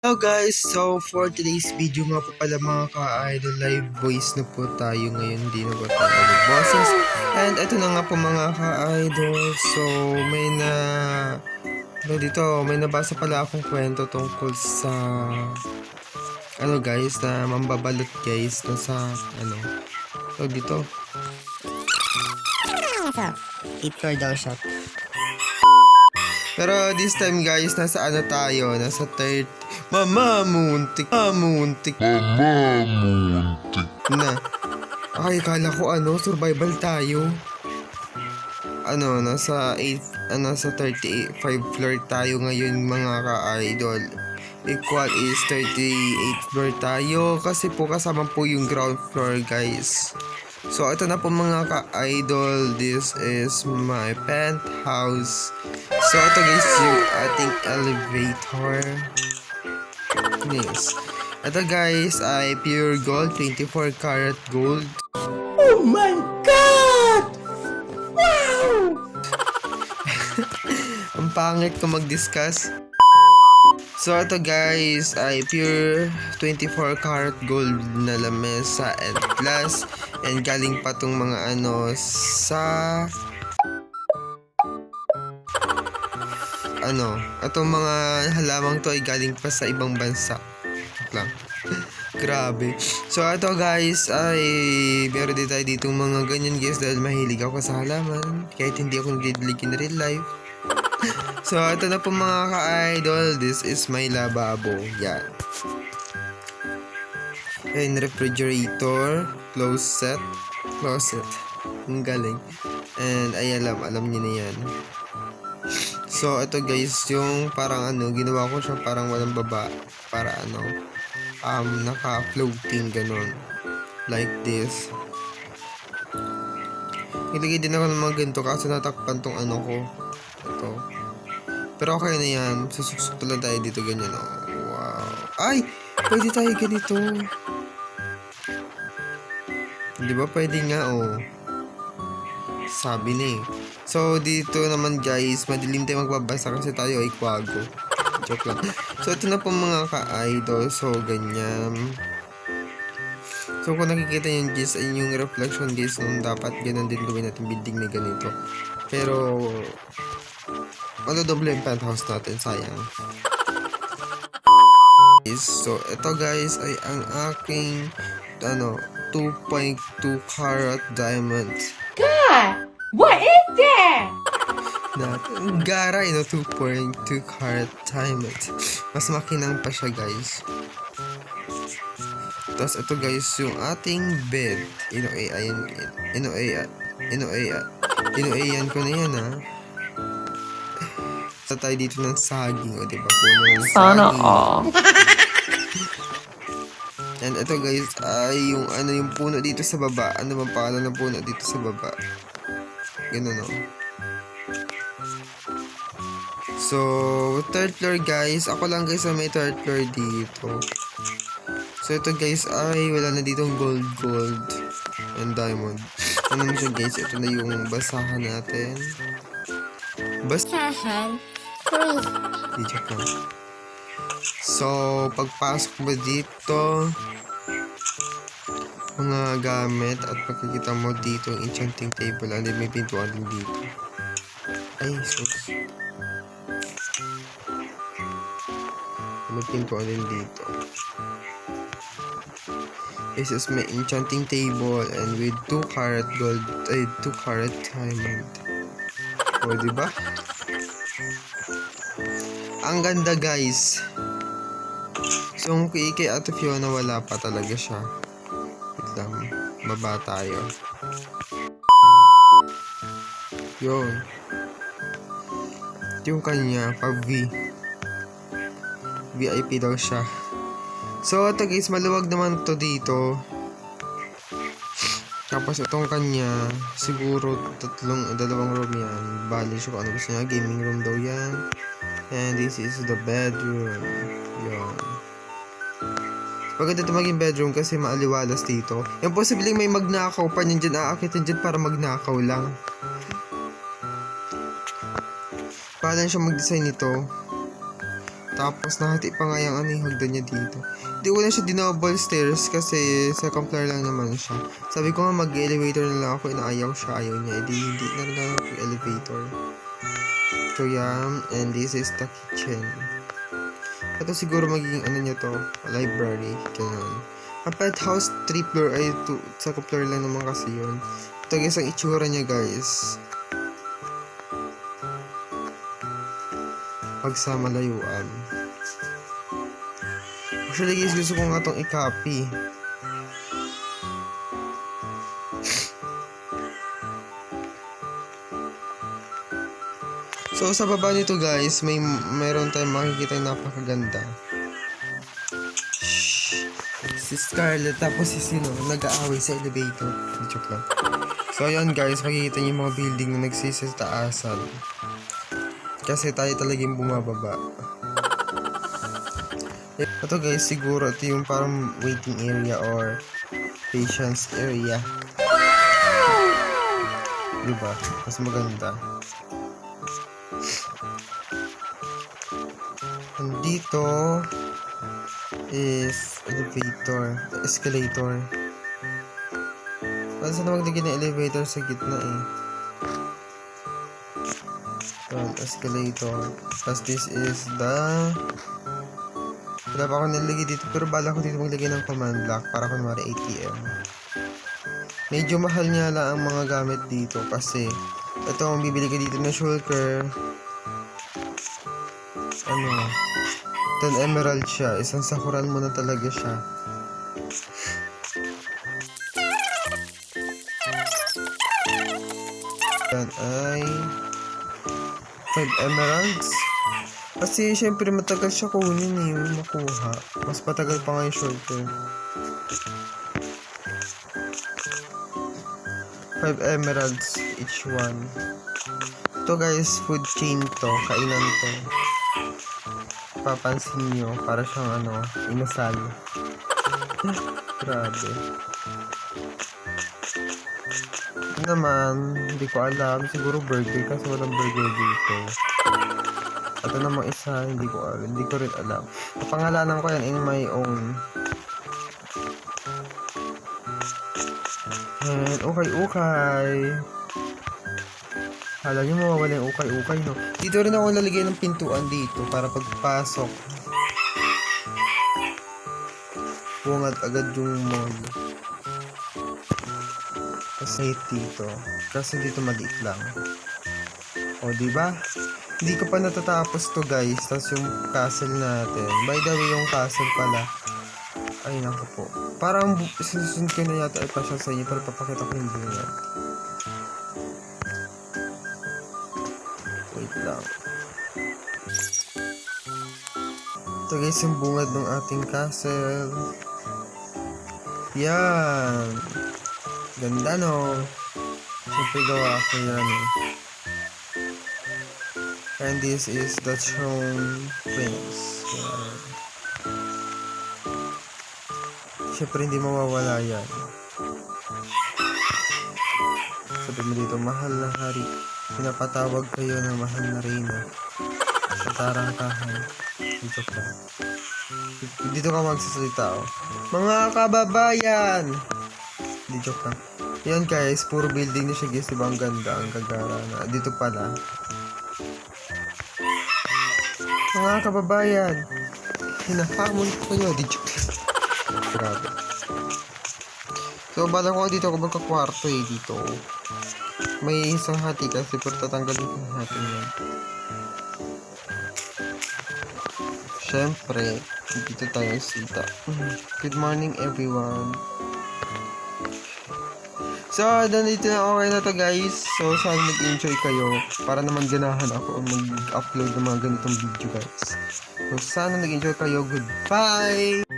Hello guys! So for today's video nga po pala mga ka-idol live voice na po tayo ngayon. Din na po tayo bosses and ito na nga po mga ka-idol. So may na ano dito may nabasa pala akong kwento tungkol sa ano guys na mambabalot guys na sa ano so dito. Itor daw siya. Pero this time guys nasa ano tayo? Nasa 30 Mamamuntik. Mamuntik. Mamamuntik. Na. Ay, kala ko ano, survival tayo. Ano, nasa 8, ano, ah, nasa 35 floor tayo ngayon mga ka-idol. Equal is 38 floor tayo kasi po kasama po yung ground floor guys. So, ito na po mga ka-idol. This is my penthouse. So, ito guys yung ating elevator. Yes. Ito guys ay pure gold, 24 karat gold. Oh my God! Wow! Ang pangit ko mag-discuss. So ito guys ay pure 24 karat gold na lamesa and glass and galing pa tong mga ano sa ano, itong mga halamang to ay galing pa sa ibang bansa. Lang. Grabe. So ito guys ay meron din tayo ditong mga ganyan guys dahil mahilig ako sa halaman. Kahit hindi ako nagdidilig in real life. So, ito na po mga ka-idol. This is my lababo. Yan. And refrigerator. Closet. Closet. Ang galing. And ay alam, alam niyo na yan. So, ito guys, yung parang ano, ginawa ko siya parang walang baba. Para ano, um, naka-floating ganun. Like this. Ilagay din ako ng mga ganito kasi natakpan tong ano ko. Ito. Pero okay na yan. Susuksok lang tayo dito ganyan. Oh. Wow. Ay! Pwede tayo ganito. Di ba pwede nga oh. Sabi na eh. So dito naman guys, madilim tayo magbabasa kasi tayo ay kwago. Joke lang. So ito na po mga ka-idol. So ganyan. So kung nakikita nyo guys ay yung reflection guys nung dapat ganun din gawin natin building na ganito. Pero ano doble yung penthouse natin, sayang. So, ito guys ay ang aking ano, 2.2 carat diamond. What is? Na, garay no, 2.2 carat diamond. Mas makinang pa siya guys. Tapos ito guys, yung ating bed. Ino-ay, ayan, ino-ay, ino-ay, ino-ayan ko na yan ah. Sa tayo dito ng saging, o diba? Puno ng Sana saging. all. And ito guys, ay yung ano yung puno dito sa baba. Ano bang pangalan ng puno dito sa baba? Ganun o. So, third floor guys. Ako lang guys sa may third floor dito. So, ito guys ay wala na ditong gold, gold, and diamond. Ano siya guys? Ito na yung basahan natin. Basahan? Di joke lang. So, pagpasok mo dito, mga gamit at pagkikita mo dito yung enchanting table and then may pintuan din dito. Ay, sus. May pintuan din dito. This is my enchanting table and with 2 carat gold, ay 2 carat diamond. O, diba? Ang ganda guys. So, kung kay kay Fiona wala pa talaga siya. Wait lang. Baba tayo. Yun. Yung kanya, pag V. VIP daw siya. So, ito guys, maluwag naman to dito. Tapos itong kanya, siguro tatlong, dalawang room yan. Bali siya kung ano gusto niya. Gaming room daw yan. And this is the bedroom. Yun. Maganda ito maging bedroom kasi maaliwalas dito. Yung posibleng may magnakaw pa niyan dyan, aakitin dyan para magnakaw lang. Paano siya mag-design nito? Tapos nahati pa nga yung ano yung hagdan niya dito. Hindi ko na siya dinouble stairs kasi sa floor lang naman siya. Sabi ko nga mag-elevator na lang ako, inaayaw siya, ayaw niya. Edi hindi na rin ako elevator. So yan, and this is the kitchen. Ito siguro magiging ano niya to, library, ganun. Ang penthouse, 3 floor, ay two, sa floor lang naman kasi yun. Ito guys, ang itsura niya guys. Pag sa malayuan. Actually guys, gusto ko nga itong i-copy. So sa baba nito guys, may meron tayong makikita yung napakaganda. Si Scarlett tapos si sino nag-aaway sa elevator. Joke lang. So ayun guys, makikita niyo yung mga building na nagsisi sa. Kasi tayo talaga yung bumababa. Ito guys, siguro ito yung parang waiting area or patience area. Diba? Mas maganda. Andito is elevator, escalator. Saan na maglagay ng elevator sa gitna eh. Yan, escalator. Tapos this is the... Wala pa ako nilagay dito pero bala ko dito maglagay ng command block para kunwari ATM. Medyo mahal nga lang ang mga gamit dito kasi ito ang bibili ka dito na shulker. Ano? 10 emerald siya. Isang sakuran mo na talaga siya. Yan ay 5 emeralds. Kasi syempre matagal siya kunin eh, yung makuha. Mas patagal pa nga yung shorter. 5 emeralds each one. Ito guys, food chain to. Kainan to. Papansin nyo, para siyang ano, inasal. Grabe. Naman, hindi ko alam. Siguro burger kasi walang burger dito. Ito namang isa, hindi ko alam. Hindi ko rin alam. Pangalanan ko yan in my own. And ukay-ukay. Hala nyo mawawala yung ukay-ukay, no? Dito rin ako lalagay ng pintuan dito para pagpasok. Bungad agad yung mall. Kasi dito. Kasi dito maliit lang. O, di ba? Hindi ko pa natatapos to guys. Tapos yung castle natin. By the way, yung castle pala. Ay, naku po. Parang susunod ko na yata ay pasya sa inyo pero papakita ko yung bungad. Wait lang. Ito guys yung bungad ng ating castle. Yan. Ganda no. Siyempre gawa ko yan eh. And this is the throne prince. Yan. Siyempre hindi mawawala yan. Sabi mo dito, mahal na hari. Pinapatawag kayo ng mahal na reyna. Sa tarangkahan. Dito ka. Dito ka magsasalita oh. Mga kababayan! Dito ka. Yan guys, puro building na siya guys. Diba ang ganda, ang gagara na. Dito pala. Mga kababayan, hinahamon ko kayo. Dito ka. Grabe. So, bala ko dito ako magkakwarto eh, dito. May isang hati kasi pero tatanggalin ko yung hati niya. Siyempre, dito tayo sita. Good morning everyone. So, nandito na okay na to guys. So, sana nag-enjoy kayo. Para naman ganahan ako mag-upload ng mga ganitong video guys. So, sana nag-enjoy kayo. Goodbye!